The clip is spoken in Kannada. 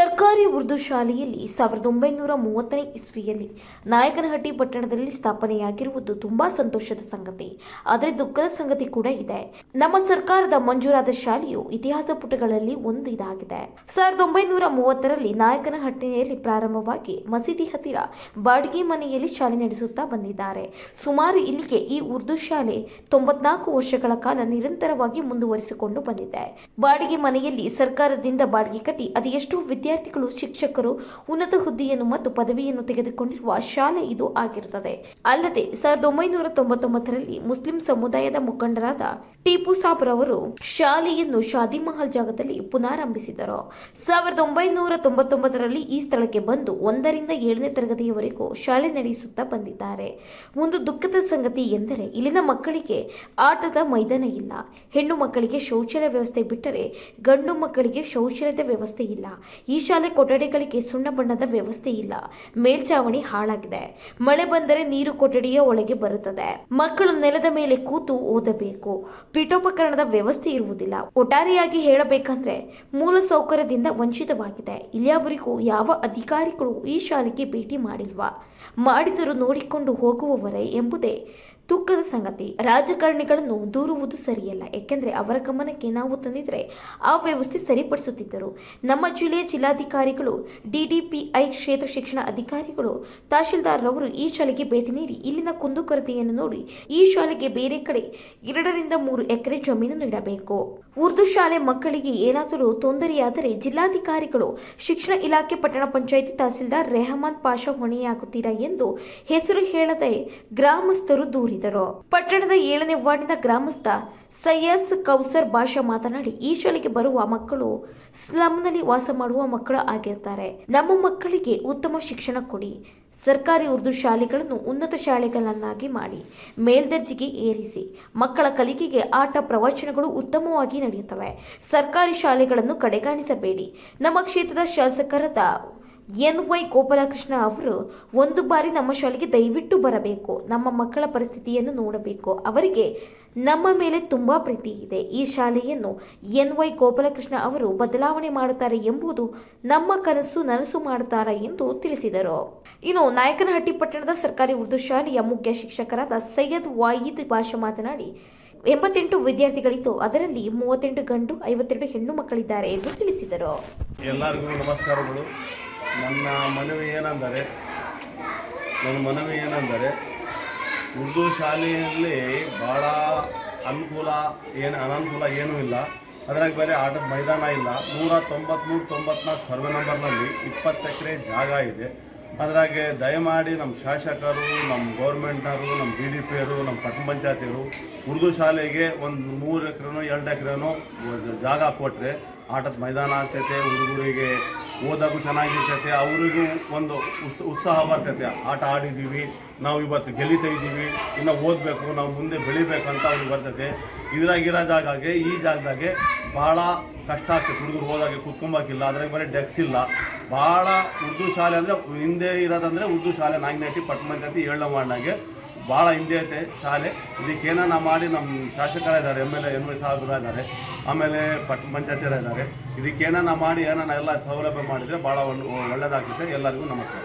ಸರ್ಕಾರಿ ಉರ್ದು ಶಾಲೆಯಲ್ಲಿ ಸಾವಿರದ ಒಂಬೈನೂರ ಮೂವತ್ತನೇ ಇಸ್ವಿಯಲ್ಲಿ ನಾಯಕನಹಟ್ಟಿ ಪಟ್ಟಣದಲ್ಲಿ ಸ್ಥಾಪನೆಯಾಗಿರುವುದು ತುಂಬಾ ಸಂತೋಷದ ಸಂಗತಿ. ಆದರೆ ದುಃಖದ ಸಂಗತಿ ಕೂಡ ಇದೆ. ನಮ್ಮ ಸರ್ಕಾರದ ಮಂಜೂರಾದ ಶಾಲೆಯು ಇತಿಹಾಸ ಪುಟಗಳಲ್ಲಿ ಒಂದು ಇದಾಗಿದೆ. ಸಾವಿರದ ಒಂಬೈನೂರ ಮೂವತ್ತರಲ್ಲಿ ನಾಯಕನಹಟ್ಟಿಯಲ್ಲಿ ಪ್ರಾರಂಭವಾಗಿ ಮಸೀದಿ ಹತ್ತಿರ ಬಾಡಿಗೆ ಮನೆಯಲ್ಲಿ ಶಾಲೆ ನಡೆಸುತ್ತಾ ಬಂದಿದ್ದಾರೆ. ಸುಮಾರು ಇಲ್ಲಿಗೆ ಈ ಉರ್ದು ಶಾಲೆ ತೊಂಬತ್ನಾಲ್ಕು ವರ್ಷಗಳ ಕಾಲ ನಿರಂತರವಾಗಿ ಮುಂದುವರಿಸಿಕೊಂಡು ಬಂದಿದೆ. ಬಾಡಿಗೆ ಮನೆಯಲ್ಲಿ ಸರ್ಕಾರದಿಂದ ಬಾಡಿಗೆ ಕಟ್ಟಿ ಅದು ಅದೆಷ್ಟೋ ವಿದ್ಯಾರ್ಥಿಗಳು, ಶಿಕ್ಷಕರು ಉನ್ನತ ಹುದ್ದೆಯನ್ನು ಮತ್ತು ಪದವಿಯನ್ನು ತೆಗೆದುಕೊಂಡಿರುವ ಶಾಲೆ ಇದು ಆಗಿರುತ್ತದೆ. ಅಲ್ಲದೆ, ಸಾವಿರದ ಒಂಬೈನೂರ ತೊಂಬತ್ತೊಂಬತ್ತರಲ್ಲಿ ಮುಸ್ಲಿಂ ಸಮುದಾಯದ ಮುಖಂಡರಾದ ಟಿಪ್ಪು ಸಾಬ್ರವರು ಶಾಲೆಯನ್ನು ಶಾದಿ ಮಹಲ್ ಜಾಗದಲ್ಲಿ ಪುನರಾರಂಭಿಸಿದರು ಸಾವಿರದ ಒಂಬೈನೂರ ತೊಂಬತ್ತೊಂಬತ್ತರಲ್ಲಿ ಈ ಸ್ಥಳಕ್ಕೆ ಬಂದು ಒಂದರಿಂದ ಏಳನೇ ತರಗತಿಯವರೆಗೂ ಶಾಲೆ ನಡೆಸುತ್ತಾ ಬಂದಿದ್ದಾರೆ. ಒಂದು ದುಃಖದ ಸಂಗತಿ ಎಂದರೆ, ಇಲ್ಲಿನ ಮಕ್ಕಳಿಗೆ ಆಟದ ಮೈದಾನ ಇಲ್ಲ. ಹೆಣ್ಣು ಮಕ್ಕಳಿಗೆ ಶೌಚಾಲಯ ವ್ಯವಸ್ಥೆ ಬಿಟ್ಟರೆ ಗಂಡು ಮಕ್ಕಳಿಗೆ ಶೌಚಾಲಯದ ವ್ಯವಸ್ಥೆ ಇಲ್ಲ. ಈ ಶಾಲೆ ಕೊಠಡಿಗಳಿಗೆ ಸುಣ್ಣ ಬಣ್ಣದ ವ್ಯವಸ್ಥೆ ಇಲ್ಲ. ಮೇಲ್ಚಾವಣಿ ಹಾಳಾಗಿದೆ. ಮಳೆ ಬಂದರೆ ನೀರು ಕೊಠಡಿಯ ಒಳಗೆ ಬರುತ್ತದೆ. ಮಕ್ಕಳು ನೆಲದ ಮೇಲೆ ಕೂತು ಓದಬೇಕು. ಪೀಠೋಪಕರಣದ ವ್ಯವಸ್ಥೆ ಇರುವುದಿಲ್ಲ. ಒಟ್ಟಾರೆಯಾಗಿ ಹೇಳಬೇಕಂದ್ರೆ ಮೂಲ ಸೌಕರ್ಯದಿಂದ ವಂಚಿತವಾಗಿದೆ. ಇಲ್ಲಿಯವರೆಗೂ ಯಾವ ಅಧಿಕಾರಿಗಳು ಈ ಶಾಲೆಗೆ ಭೇಟಿ ಮಾಡಿಲ್ವಾ? ಮಾಡಿದರೂ ನೋಡಿಕೊಂಡು ಹೋಗುವವರೇ ಎಂಬುದೇ ದುಃಖದ ಸಂಗತಿ. ರಾಜಕಾರಣಿಗಳನ್ನು ದೂರುವುದು ಸರಿಯಲ್ಲ. ಏಕೆಂದರೆ ಅವರ ಗಮನಕ್ಕೆ ನಾವು ತಂದಿದ್ರೆ ಆ ವ್ಯವಸ್ಥೆ ಸರಿಪಡಿಸುತ್ತಿದ್ದರು. ನಮ್ಮ ಜಿಲ್ಲೆಯ ಜಿಲ್ಲಾಧಿಕಾರಿಗಳು, ಡಿಡಿಪಿಐ ಕ್ಷೇತ್ರ ಶಿಕ್ಷಣ ಅಧಿಕಾರಿಗಳು, ತಹಶೀಲ್ದಾರ್ರವರು ಈ ಶಾಲೆಗೆ ಭೇಟಿ ನೀಡಿ ಇಲ್ಲಿನ ಕುಂದುಕೊರತೆಯನ್ನು ನೋಡಿ ಈ ಶಾಲೆಗೆ ಬೇರೆ ಕಡೆ ಎರಡರಿಂದ ಮೂರು ಎಕರೆ ಜಮೀನು ನೀಡಬೇಕು. ಉರ್ದು ಶಾಲೆ ಮಕ್ಕಳಿಗೆ ಏನಾದರೂ ತೊಂದರೆಯಾದರೆ ಜಿಲ್ಲಾಧಿಕಾರಿಗಳು ಶಿಕ್ಷಣ ಇಲಾಖೆ ಪಟ್ಟಣ ಪಂಚಾಯಿತಿ ತಹಸೀಲ್ದಾರ್ ರೆಹಮಾನ್ ಪಾಷಾ ಹೊಣೆಯಾಗುತ್ತೀರಾ ಎಂದು ಹೆಸರು ಹೇಳದೆ ಗ್ರಾಮಸ್ಥರು ದೂರಿದರು. ಪಟ್ಟಣದ ಏಳನೇ ವಾರ್ಡಿನ ಗ್ರಾಮಸ್ಥ ಸೈಯಸ್ ಕೌಸರ್ ಭಾಷಾ ಮಾತನಾಡಿ, ಈ ಶಾಲೆಗೆ ಬರುವ ಮಕ್ಕಳು ಸ್ಲಮ್ನಲ್ಲಿ ವಾಸ ಮಾಡುವ ಮಕ್ಕಳು ಆಗಿರ್ತಾರೆ. ನಮ್ಮ ಮಕ್ಕಳಿಗೆ ಉತ್ತಮ ಶಿಕ್ಷಣ ಕೊಡಿ. ಸರ್ಕಾರಿ ಉರ್ದು ಶಾಲೆಗಳನ್ನು ಉನ್ನತ ಶಾಲೆಗಳನ್ನಾಗಿ ಮಾಡಿ. ಮೇಲ್ದರ್ಜೆಗೆ ಏರಿಸಿ. ಮಕ್ಕಳ ಕಲಿಕೆಗೆ ಆಟ ಪ್ರವಚನಗಳು ಉತ್ತಮವಾಗಿ ನಡೆಯುತ್ತವೆ. ಸರ್ಕಾರಿ ಶಾಲೆಗಳನ್ನು ಕಡೆಗಾಣಿಸಬೇಡಿ. ನಮ್ಮ ಕ್ಷೇತ್ರದ ಶಾಸಕರಾದ ಎನ್ ವೈ ಗೋಪಾಲಕೃಷ್ಣ ಅವರು ಒಂದು ಬಾರಿ ನಮ್ಮ ಶಾಲೆಗೆ ದಯವಿಟ್ಟು ಬರಬೇಕು. ನಮ್ಮ ಮಕ್ಕಳ ಪರಿಸ್ಥಿತಿಯನ್ನು ನೋಡಬೇಕು. ಅವರಿಗೆ ನಮ್ಮ ಮೇಲೆ ತುಂಬ ಪ್ರೀತಿ ಇದೆ. ಈ ಶಾಲೆಯನ್ನು ಎನ್ ವೈ ಗೋಪಾಲಕೃಷ್ಣ ಅವರು ಬದಲಾವಣೆ ಮಾಡುತ್ತಾರೆ ಎಂಬುದು ನಮ್ಮ ಕನಸು, ನನಸು ಮಾಡುತ್ತಾರೆ ಎಂದು ತಿಳಿಸಿದರು. ಇನ್ನು ನಾಯಕನಹಟ್ಟಿ ಪಟ್ಟಣದ ಸರ್ಕಾರಿ ಉರ್ದು ಶಾಲೆಯ ಮುಖ್ಯ ಶಿಕ್ಷಕರಾದ ಸೈಯದ್ ವಾಯಿದ್ ಭಾಷೆ ಮಾತನಾಡಿ ಎಂಬತ್ತೆಂಟು ವಿದ್ಯಾರ್ಥಿಗಳಿದ್ದು ಅದರಲ್ಲಿ ಮೂವತ್ತೆಂಟು ಗಂಡು, ಐವತ್ತೆರಡು ಹೆಣ್ಣು ಮಕ್ಕಳಿದ್ದಾರೆ ಎಂದು ತಿಳಿಸಿದರು. ಎಲ್ಲರಿಗೂ ನಮಸ್ಕಾರಗಳು. ನನ್ನ ಮನವಿ ಏನಂದರೆ, ನನ್ನ ಮನವಿ ಏನಂದರೆ, ಉರ್ದು ಶಾಲೆಯಲ್ಲಿ ಭಾಳ ಅನುಕೂಲ ಏನು, ಅನನುಕೂಲ ಏನೂ ಇಲ್ಲ. ಅದ್ರಾಗ ಬೇರೆ ಆಟದ ಮೈದಾನ ಇಲ್ಲ. ನೂರ ತೊಂಬತ್ತ್ಮೂರು ತೊಂಬತ್ನಾಲ್ಕು ಸರ್ವೆ ನಂಬರ್ನಲ್ಲಿ ಇಪ್ಪತ್ತು ಎಕರೆ ಜಾಗ ಇದೆ. ಅದ್ರಾಗೆ ದಯಮಾಡಿ ನಮ್ಮ ಶಾಸಕರು ನಮ್ಮ ಗೌರ್ಮೆಂಟ್ನವರು ನಮ್ಮ ಬಿ ಡಿ ಪಿಯರು ನಮ್ಮ ಪಟ್ಟಣ ಪಂಚಾಯತಿಯವರು ಉರ್ದು ಶಾಲೆಗೆ ಒಂದು ಮೂರು ಎಕರೆನೋ, ಎರಡು ಎಕರೆನೋ ಜಾಗ ಕೊಟ್ಟರೆ ಆಟದ ಮೈದಾನ ಆಗ್ತೈತೆ, ಹುಡುಗರಿಗೆ ಓದೋಕ್ಕೂ ಚೆನ್ನಾಗಿರ್ತೈತೆ, ಅವರಿಗೂ ಒಂದು ಉತ್ಸ, ಉತ್ಸಾಹ ಬರ್ತೈತೆ. ಆಟ ಆಡಿದ್ದೀವಿ, ನಾವು ಇವತ್ತು ಗೆಲಿತಾ ಇದ್ದೀವಿ, ಇನ್ನು ಓದಬೇಕು, ನಾವು ಮುಂದೆ ಬೆಳಿಬೇಕಂತ ಅವ್ರಿಗೆ ಬರ್ತೈತೆ. ಇದ್ರಾಗಿರೋ ಜಾಗಾಗೆ ಈ ಜಾಗದಾಗೆ ಭಾಳ ಕಷ್ಟ ಆಗ್ತೈತೆ. ಹುಡುಗರು ಹೋದಾಗೆ ಕುತ್ಕೊಂಬಾಕಿಲ್ಲ, ಅದ್ರಾಗ ಬರೀ ಡೆಕ್ಸ್ ಇಲ್ಲ. ಭಾಳ ಉರ್ದು ಶಾಲೆ ಅಂದರೆ, ಹಿಂದೆ ಇರೋದಂದರೆ ಉರ್ದು ಶಾಲೆ. ನಾಗಿನಟ್ಟಿ ಪಟ್ಟಮಂತಿ ಏಳನೇ ಭಾಳ ಹಿಂದೆ ಐತೆ ಶಾಲೆ. ಇದಕ್ಕೆ ಏನಾನ ಮಾಡಿ ನಮ್ಮ ಶಾಸಕರ ಇದ್ದಾರೆ, M L A M L ಸಾಹೇಬ್ರು ಇದ್ದಾರೆ. ಆಮೇಲೆ ಪಟ್ ಪಂಚಾಯತಿಯರ ಇದ್ದಾರೆ. ಇದಕ್ಕೆ ಏನಾನ ಮಾಡಿ ಏನನ್ನ ಎಲ್ಲ ಸೌಲಭ್ಯ ಮಾಡಿದರೆ ಭಾಳ ಒಳ್ಳೆಯದಾಗುತ್ತೆ ಎಲ್ಲರಿಗೂ ನಮಸ್ಕಾರ.